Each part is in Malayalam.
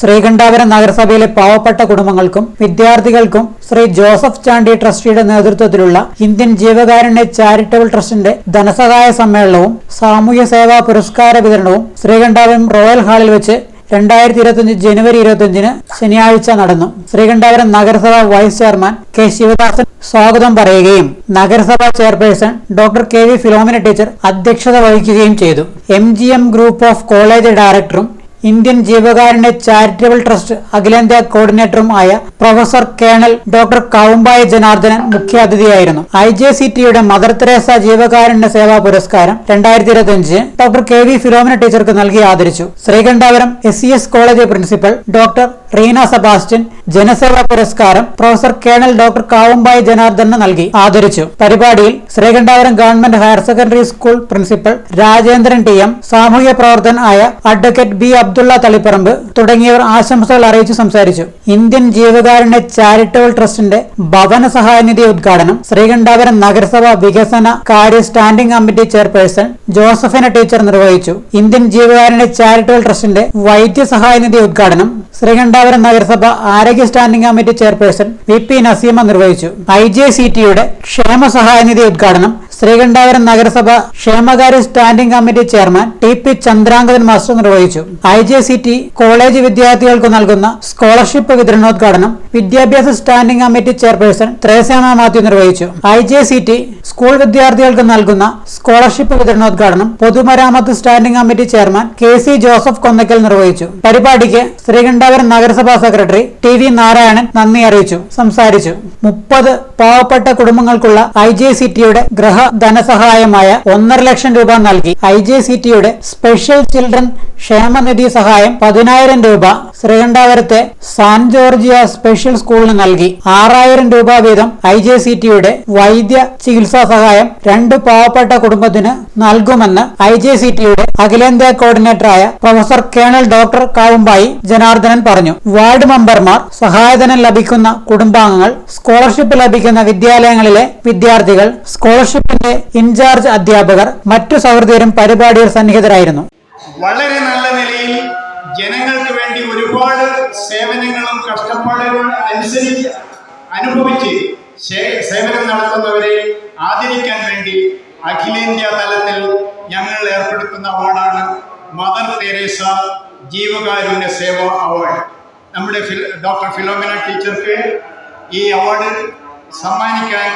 ശ്രീകണ്ഠാപുരം നഗരസഭയിലെ പാവപ്പെട്ട കുടുംബങ്ങൾക്കും വിദ്യാർത്ഥികൾക്കും ശ്രീ ജോസഫ് ചാണ്ടി ട്രസ്റ്റിയുടെ നേതൃത്വത്തിലുള്ള ഇന്ത്യൻ ജീവകാരുണ്യ ചാരിറ്റബിൾ ട്രസ്റ്റിന്റെ ധനസഹായ സമ്മേളനവും സാമൂഹ്യ സേവാ പുരസ്കാര വിതരണവും ശ്രീകണ്ഠാപുരം റോയൽ ഹാളിൽ വെച്ച് രണ്ടായിരത്തി ഇരുപത്തിയഞ്ച് ജനുവരി ഇരുപത്തിയഞ്ചിന് ശനിയാഴ്ച നടന്നു. ശ്രീകണ്ഠാപുരം നഗരസഭ വൈസ് ചെയർമാൻ കെ ശിവദാസൻ സ്വാഗതം പറയുകയും നഗരസഭാ chairperson doctor K V Philomina teacher അധ്യക്ഷത വഹിക്കുകയും ചെയ്തു. എം ഗ്രൂപ്പ് ഓഫ് കോളേജ് ഡയറക്ടറും ഇന്ത്യൻ ജീവകാരുണ്യ ചാരിറ്റബിൾ ട്രസ്റ്റ് അഖിലേന്ത്യാ കോർഡിനേറ്ററും ആയ professor colonel doctor Kavumbaya Janardhanan മുഖ്യാതിഥിയായിരുന്നു. I J C ടിയുടെ മദർ തെരേസ ജീവകാരുണ്യ സേവാ പുരസ്കാരം രണ്ടായിരത്തി ഇരുപത്തി അഞ്ച് ഡോക്ടർ കെ വി ഫിലോമിന ടീച്ചർക്ക് നൽകി ആദരിച്ചു. Sreekandapuram S C S college principal doctor Reena Sebastian Janaseva പുരസ്കാരം പ്രൊഫസർ കേണൽ ഡോക്ടർ കാവുമ്പായി ജനാർദ്ദന് നൽകി ആദരിച്ചു. പരിപാടിയിൽ Sreekandapuram government higher secondary school principal Rajendran T M സാമൂഹ്യ പ്രവർത്തൻ ആയ അഡ്വക്കേറ്റ് ബി അബ്ദുള്ള തളിപ്പറമ്പ് തുടങ്ങിയവർ ആശംസകൾ അറിയിച്ചു സംസാരിച്ചു. ഇന്ത്യൻ ജീവകാരുണ്യ ചാരിറ്റബിൾ ട്രസ്റ്റിന്റെ ഭവന സഹായനിധി ഉദ്ഘാടനം ശ്രീകണ്ഠാപുരം നഗരസഭ വികസന കാര്യ standing committee chairperson Josephina teacher നിർവഹിച്ചു. ഇന്ത്യൻ ജീവകാരുണ്യ ചാരിറ്റബിൾ ട്രസ്റ്റിന്റെ വൈദ്യസഹായനിധി ഉദ്ഘാടനം ശ്രീകണ്ഠാപുരം നഗരസഭ ആരോഗ്യ standing committee chairperson V P Naseema നിർവഹിച്ചു. ഐ ജെ സി ടിയുടെ ക്ഷേമ സഹായനിധി ഉദ്ഘാടനം ശ്രീകണ്ഠാപുരം നഗരസഭ ക്ഷേമകാര്യ standing committee chairman T P Chandrangathan master നിർവഹിച്ചു. I J C T college വിദ്യാർത്ഥികൾക്ക് നൽകുന്ന സ്കോളർഷിപ്പ് വിതരണോദ്ഘാടനം വിദ്യാഭ്യാസ standing committee chairperson Threasiamma Mathew നിർവഹിച്ചു. I J C T school വിദ്യാർത്ഥികൾക്ക് നൽകുന്ന സ്കോളർഷിപ്പ് വിതരണോദ്ഘാടനം പൊതുമരാമത്ത് standing committee chairman K C Joseph Konnakkal നിർവഹിച്ചു. പരിപാടിക്ക് ശ്രീകണ്ഠാപുരം നഗരസഭാ സെക്രട്ടറി ടി വി നാരായണൻ നന്ദി അറിയിച്ചു. സംസാരിച്ചു. മുപ്പത് പാവപ്പെട്ട കുടുംബങ്ങൾക്കുള്ള ഐ ജെ സി ടിയുടെ ഗ്രഹ ധനസഹായമായ ഒന്നര ലക്ഷം രൂപ നൽകി. ഐ ജെ സി ടിയുടെ സ്പെഷ്യൽ ചിൽഡ്രൻ ക്ഷേമനിധി സഹായം പതിനായിരം രൂപ ശ്രീകണ്ഠാപുരത്തെ സാൻ ജോർജിയ സ്പെഷ്യൽ സ്കൂളിന് നൽകി. ആറായിരം രൂപ വീതം ഐ ജെ സി ടിയുടെ വൈദ്യ ചികിത്സാ സഹായം രണ്ട് പാവപ്പെട്ട കുടുംബത്തിന് നൽകുമെന്ന് ഐ ജെ സി ടിയുടെ അഖിലേന്ത്യാ കോർഡിനേറ്ററായ professor colonel doctor Kavumbayi Janardhanan പറഞ്ഞു. വാർഡ് മെമ്പർമാർ സഹായധനം ലഭിക്കുന്ന കുടുംബാംഗങ്ങൾ സ്കോളർഷിപ്പ് ലഭിക്കുന്ന വിദ്യാലയങ്ങളിലെ വിദ്യാർത്ഥികൾ സ്കോളർഷിപ്പിന്റെ ഇൻചാർജ് അധ്യാപകർ മറ്റു സഹൃദയരും പരിപാടിയിൽ സന്നിഹിതരായിരുന്നു. വളരെ നല്ല നിലയിൽ ജനങ്ങൾക്ക് വേണ്ടി ഒരുപാട് സേവനങ്ങളും കഷ്ടപ്പാടുകളും അനുസരിച്ച് അനുഭവിച്ച് സേവനം നടത്തുന്നവരെ ആദരിക്കാൻ വേണ്ടി അഖിലേന്ത്യാ തലത്തിൽ ഞങ്ങൾ ഏർപ്പെടുത്തുന്ന അവാർഡാണ് മദർ തെരേസ ജീവകാരുണ്യ സേവ അവാർഡ്. നമ്മുടെ ഡോക്ടർ ഫിലോമിന ടീച്ചർക്ക് ഈ അവാർഡ് സമ്മാനിക്കാൻ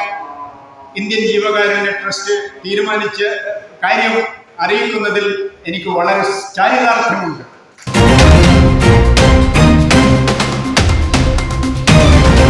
ഇന്ത്യൻ ജീവകാരുണ്യ ട്രസ്റ്റ് തീരുമാനിച്ച കാര്യം അറിയിക്കുന്നതിൽ എനിക്ക് വളരെ ചാരിതാർത്ഥ്യമുണ്ട്.